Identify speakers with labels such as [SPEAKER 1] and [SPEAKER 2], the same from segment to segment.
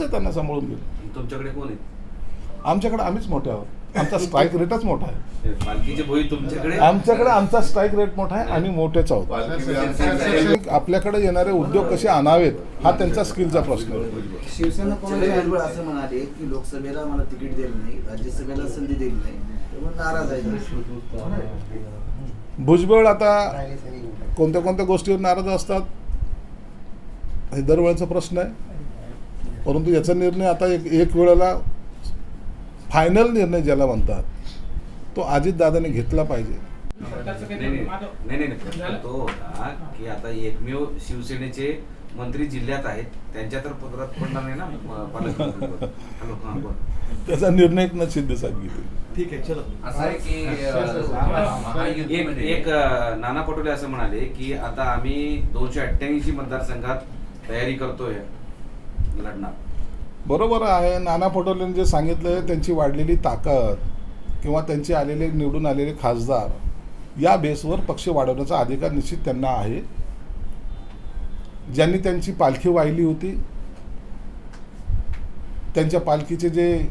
[SPEAKER 1] आहे त्यांना सांभाळून घेणं
[SPEAKER 2] तुमच्याकडे कोण आहे?
[SPEAKER 1] आमच्याकडे आम्हीच मोठे आहोत. आमचा स्ट्राईक रेटच मोठा आहे.
[SPEAKER 2] ते पालखीचे भोई तुमच्याकडे?
[SPEAKER 1] आमच्याकडे आमचा स्ट्राईक रेट मोठा आहे आणि मोठेच आहोत. आपल्याकडे येणारे उद्योग कसे आणावेत हा त्यांचा स्किलचा प्रश्न आहे.
[SPEAKER 3] शिवसेना भुजबळ असं म्हणाले की लोकसभेला मला तिकीट दिलं नाही राज्यसभेला संधी दिली नाही त्यामुळे नाराज आहे.
[SPEAKER 1] भुजबळ आता कोणत्या कोणत्या गोष्टीवर नाराज असतात हे दरवेळेचा प्रश्न आहे. परंतु याचा निर्णय आता एक एक वेळेला फायनल निर्णय ज्याला म्हणतात तो अजितदादाने घेतला पाहिजे.
[SPEAKER 2] नाही नाही नाही नाही. प्रश्न तो होता की आता एकमेव शिवसेनेचे मंत्री जिल्ह्यात आहेत त्यांच्या तर पदरात पडणार नाही ना हां
[SPEAKER 1] त्याचा निर्णय एक शिंदे साहेब घेतील.
[SPEAKER 4] ठीक आहे चलो.
[SPEAKER 5] असं आहे की
[SPEAKER 2] एक
[SPEAKER 5] महायुतीमध्ये.
[SPEAKER 2] एक अं, नाना पटोले असं म्हणाले की आता आम्ही दोनशे अठ्ठ्याऐंशी मतदारसंघात तयारी करतोय. लढणार
[SPEAKER 1] बरोबर आहे. नाना पटोलेंनी जे सांगितलं त्यांची वाढलेली ताकद किंवा त्यांचे आलेले निवडून आलेले खासदार या बेसवर पक्ष वाढवण्याचा अधिकार निश्चित त्यांना आहे. ज्यांनी त्यांची पालखी वाहिली होती त्यांच्या पालखीचे जे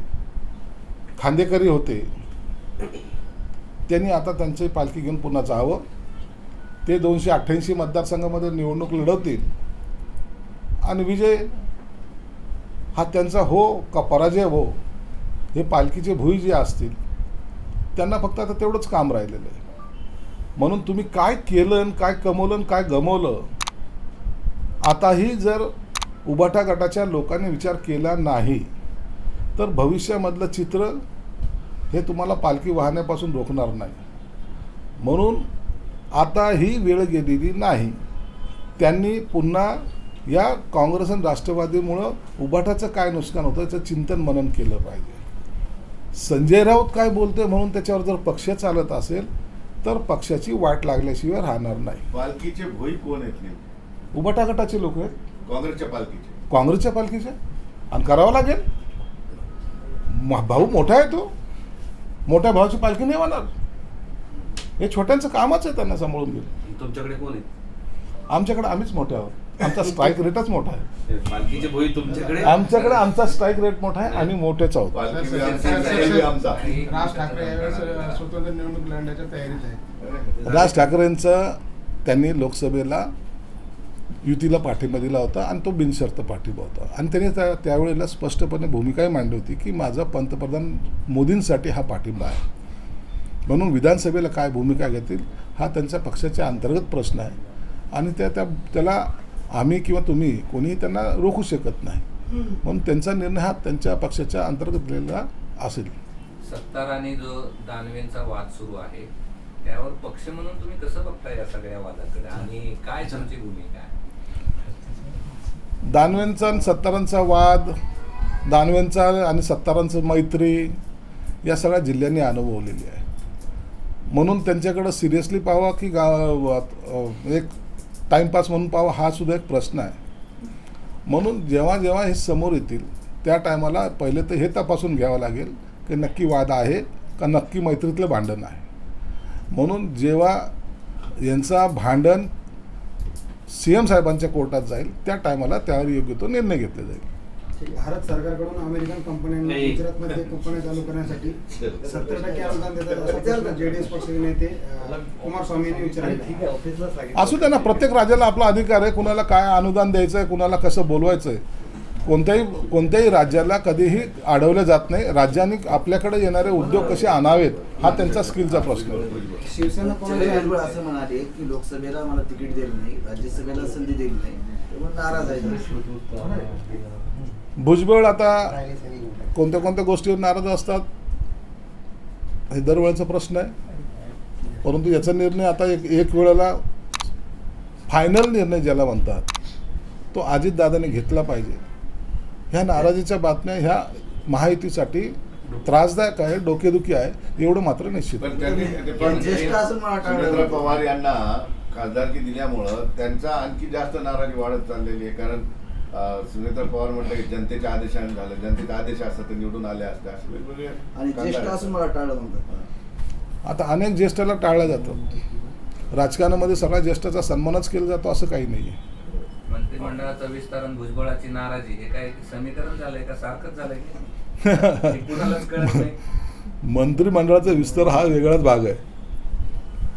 [SPEAKER 1] खांदेकरी होते त्यांनी आता त्यांची पालखी घेऊन पुन्हा जावं. ते दोनशे अठ्ठ्याऐंशी मतदारसंघामध्ये निवडणूक लढवतील. आणि विजय हा त्यांचा हो का पराजय हो हे पालखीचे भुई जे असतील त्यांना फक्त आता तेवढंच काम राहिलेलं आहे. म्हणून तुम्ही काय केलं आणि काय कमवलं आणि काय गमवलं आताही जर उभाटा गटाच्या लोकांनी विचार केला नाही तर भविष्यामधलं चित्र हे तुम्हाला पालखी वाहण्यापासून रोखणार नाही. म्हणून आता ही वेळ गेलेली नाही. त्यांनी पुन्हा या काँग्रेस आणि राष्ट्रवादीमुळं उबाटाचं काय नुकसान होतं याचं चिंतन मनन केलं पाहिजे. संजय राऊत काय बोलतोय म्हणून त्याच्यावर जर पक्ष चालत असेल तर पक्षाची वाट लागल्याशिवाय राहणार नाही.
[SPEAKER 4] पालखीचे भोई कोण आहेत
[SPEAKER 1] उबाटा गटाचे लोक आहेत.
[SPEAKER 4] काँग्रेसच्या पालखीचे.
[SPEAKER 1] काँग्रेसच्या पालखीचे? आणि करावं लागेल? भाऊ मोठा आहे तो. मोठ्या भावाची पालखी नाही होणार. हे छोट्यांचं कामच आहे त्यांना सांभाळून घेणं.
[SPEAKER 2] तुमच्याकडे कोण आहे
[SPEAKER 1] आमच्याकडे आम्हीच मोठे आहोत. आमचा स्ट्राईक रेटच मोठा आहे.
[SPEAKER 2] भोई तुमच्याकडे?
[SPEAKER 1] आमच्याकडे आमचा स्ट्राईक रेट मोठा आहे आणि मोठेच आहोत.
[SPEAKER 4] पालखी बी आमचा, सैन्य बी आमचा.
[SPEAKER 6] राज ठाकरे यावेळेस स्वतंत्र निवडणूक लढण्याच्या तयारीत आहे
[SPEAKER 1] राज ठाकरेंचं त्यांनी लोकसभेला युतीला पाठिंबा दिला होता आणि तो बिनशर्त पाठिंबा होता. आणि त्यांनी त्या त्यावेळेला स्पष्टपणे भूमिकाही मांडली होती की माझा पंतप्रधान मोदींसाठी हा पाठिंबा आहे. म्हणून विधानसभेला काय भूमिका घेतील हा त्यांच्या पक्षाच्या अंतर्गत प्रश्न आहे. आणि त्या त्या त्याला आम्ही किंवा तुम्ही कोणीही त्यांना रोखू शकत नाही. म्हणून त्यांचा निर्णय हा त्यांच्या पक्षाच्या अंतर्गत दिलेला असेल.
[SPEAKER 5] सत्तार आणि जो दानवेंचा वाद सुरू आहे त्यावर पक्ष म्हणून तुम्ही कसं बघता या सगळ्या वादाकडे? आणि काय तुमची भूमिका आहे?
[SPEAKER 1] दानवेंचा आणि सत्तारांचा वाद दानवेंचा आणि सत्तारांचं मैत्री या सगळ्या जिल्ह्यांनी अनुभवलेली आहे. म्हणून त्यांच्याकडं सिरियसली पाहावा की गा एक टाईमपास म्हणून पाहावा हा सुद्धा एक प्रश्न आहे. म्हणून जेव्हा जेव्हा हे समोर येतील त्या टायमाला पहिले तर हे तपासून घ्यावं लागेल की नक्की वाद आहे का नक्की मैत्रीतलं भांडण आहे. म्हणून जेव्हा यांचा भांडण सी एम साहेबांच्या कोर्टात जाईल त्या टायमाला त्यावर योग्य तो निर्णय घेतला जाईल.
[SPEAKER 6] भारत सरकारकडून अमेरिकन कंपन्यांना. गुजरातमध्ये कंपन्या चालू करण्यासाठी सत्तर टक्के अनुदान देतात जेडीएस पक्षाचे नेते अं, कुमारस्वामी यांनी विचारले.
[SPEAKER 1] असू द्या ना प्रत्येक राज्याला आपला अधिकार आहे कुणाला काय अनुदान द्यायचं आहे कुणाला कसं बोलवायचं आहे कोणत्याही कोणत्याही राज्याला कधीही अडवलं जात नाही. राज्यांनी आपल्याकडे येणारे उद्योग कसे आणावेत हा त्यांचा स्किलचा प्रश्न आहे.
[SPEAKER 3] शिवसेना असं म्हणाले की लोकसभेला मला तिकीट दिलं नाही राज्यसभेला संधी दिली नाही. नाराज आहे.
[SPEAKER 1] भुजबळ आता कोणत्या कोणत्या गोष्टीवर नाराज असतात हे दरवेळेचा प्रश्न आहे. परंतु याचा निर्णय आता एक एक वेळेला फायनल निर्णय ज्याला म्हणतात तो अजितदादाने घेतला पाहिजे. ह्या नाराजीच्या बातम्या ह्या महायुतीसाठी त्रासदायक आहे डोकेदुखी आहे एवढं मात्र निश्चित.
[SPEAKER 4] पवार यांना खासदारकी दिल्यामुळं त्यांचा आणखी जास्त नाराजी वाढत चाललेली आहे. कारण सुनेत्रा पवार म्हटलं की जनतेच्या आदेशाने झालं. जनतेचा आदेश असता तर निवडून आले असते असे वेगवेगळे
[SPEAKER 3] आणि ज्येष्ठ. असून मला टाळलं म्हणतात.
[SPEAKER 1] आता अनेक ज्येष्ठाला टाळलं जातं. राजकारणामध्ये सगळ्या ज्येष्ठाचा सन्मानच केला जातो असं काही नाही आहे
[SPEAKER 5] मंत्रिमंडळाचा विस्तार आणि भुजबळाची नाराजी हे काय समीकरण झालंय का? सारखंच झालंय कुणालाच कळत नाही.
[SPEAKER 1] मंत्रिमंडळाचा विस्तार हा वेगळाच भाग आहे.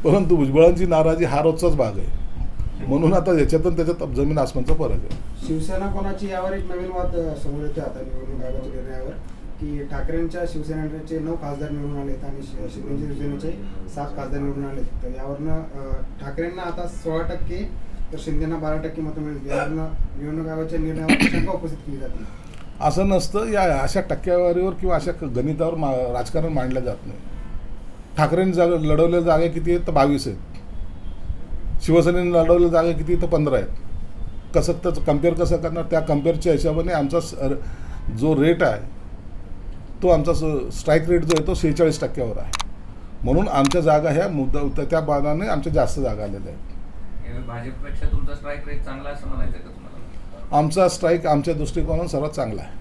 [SPEAKER 1] परंतु भुजबळांची नाराजी हा रोजचाच भाग आहे. म्हणून आता याच्यातून त्याच्यात जमीन आसमानचा फरक आहे.
[SPEAKER 6] शिवसेना कोणाची यावर एक नवीन वाद समोर येतो आता निवडणूक आयोगाच्या निर्णयावर की ठाकरेंच्या शिवसेनेचे नऊ खासदार निवडून आलेत आणि शिंदे शिवसेनेचे सात खासदार निवडून आलेत. तर यावरनं ठाकरेंना आता सोळा टक्के तर शिंदेना बारा टक्के मतं मिळतील. यावरनं निवडणूक आयोगाच्या निर्णयावर शंका उपस्थित केली जाते.
[SPEAKER 1] असं नसतं या अशा टक्केवारीवर किंवा अशा गणितावर मा राजकारण मांडलं जात नाही. ठाकरेंनी जागा लढवलेल्या जागा किती आहेत तर बावीस आहेत शिवसेनेने लढवलेल्या जागा किती आहेत तर पंधरा आहेत कसं त्याचं कंपेअर कसं करणार? त्या कम्पेअरच्या हिशोबाने आमचा जो रेट आहे तो आमचा स्ट्राईक रेट जो आहे तो शेहेचाळीस टक्क्यावर आहे. म्हणून आमच्या जागा ह्या मुद्दा त्या बादाने आमच्या जास्त जागा आलेल्या आहेत.
[SPEAKER 5] भाजपपेक्षा तुमचा स्ट्राईक रेट चांगला असं म्हणायचं का तुम्हाला?
[SPEAKER 1] आमचा स्ट्राईक आमच्या दृष्टिकोनातून सर्वात चांगला आहे.